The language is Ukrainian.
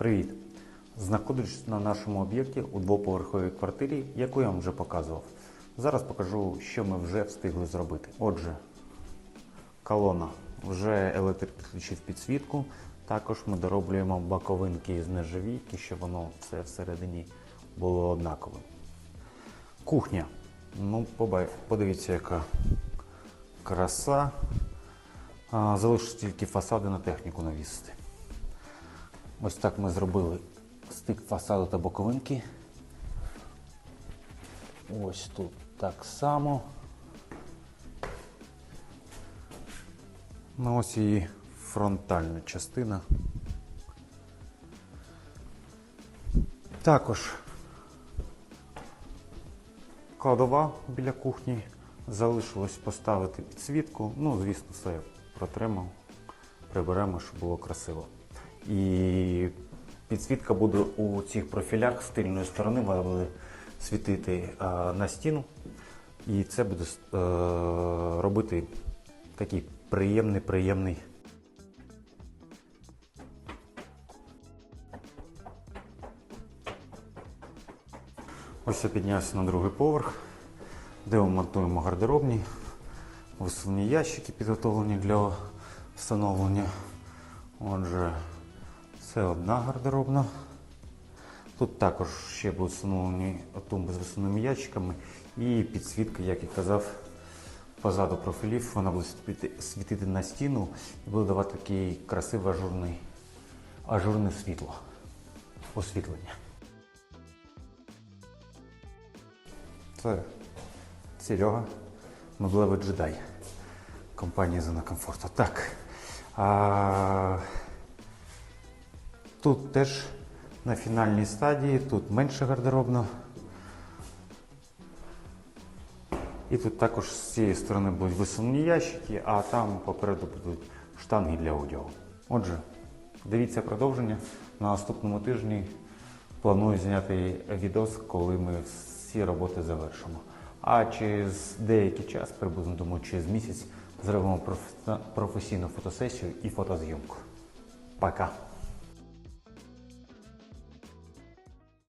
Привіт! Знаходжусь на нашому об'єкті у двоповерховій квартирі, яку я вам вже показував. Зараз покажу, що ми вже встигли зробити. Отже, колона вже електрик підключив підсвітку. Також ми дороблюємо боковинки з нержавійки, щоб воно все всередині було однаковим. Кухня. Ну, подивіться, яка краса. А, Залишилось тільки фасади на техніку навісити. Ось так ми зробили стик фасаду та боковинки. Ось тут так само. Ну ось і фронтальна частина. Також кладова біля кухні. Залишилось поставити підсвітку. Ну, звісно, все протремо, приберемо, щоб було красиво. І підсвітка буде у цих профілях з тильної сторони, вона буде світити на стіну. І це буде е, робити такий приємний, приємний. Ось я піднявся на другий поверх, де ми монтуємо гардеробні, висувні ящики підготовлені для встановлення. Отже, це одна гардеробна. Тут також ще будуть встановлені тумби з висувними ящиками і підсвітка, як і казав, позаду профілів. Вона буде світити, на стіну і буде давати такий красивий ажурний, ажурне світло, освітлення. Це Серега, меблевий джедай компанії Зона комфорту. Так. А, тут теж на фінальній стадії, тут менше гардеробно. І тут також з цієї сторони будуть висувні ящики, а там попереду будуть штанги для одягу. Отже, дивіться продовження. На наступному тижні планую зняти відос, коли ми всі роботи завершимо. А через деякий час, приблизно думаю, через місяць, зробимо професійну фотосесію і фотозйомку. Пока!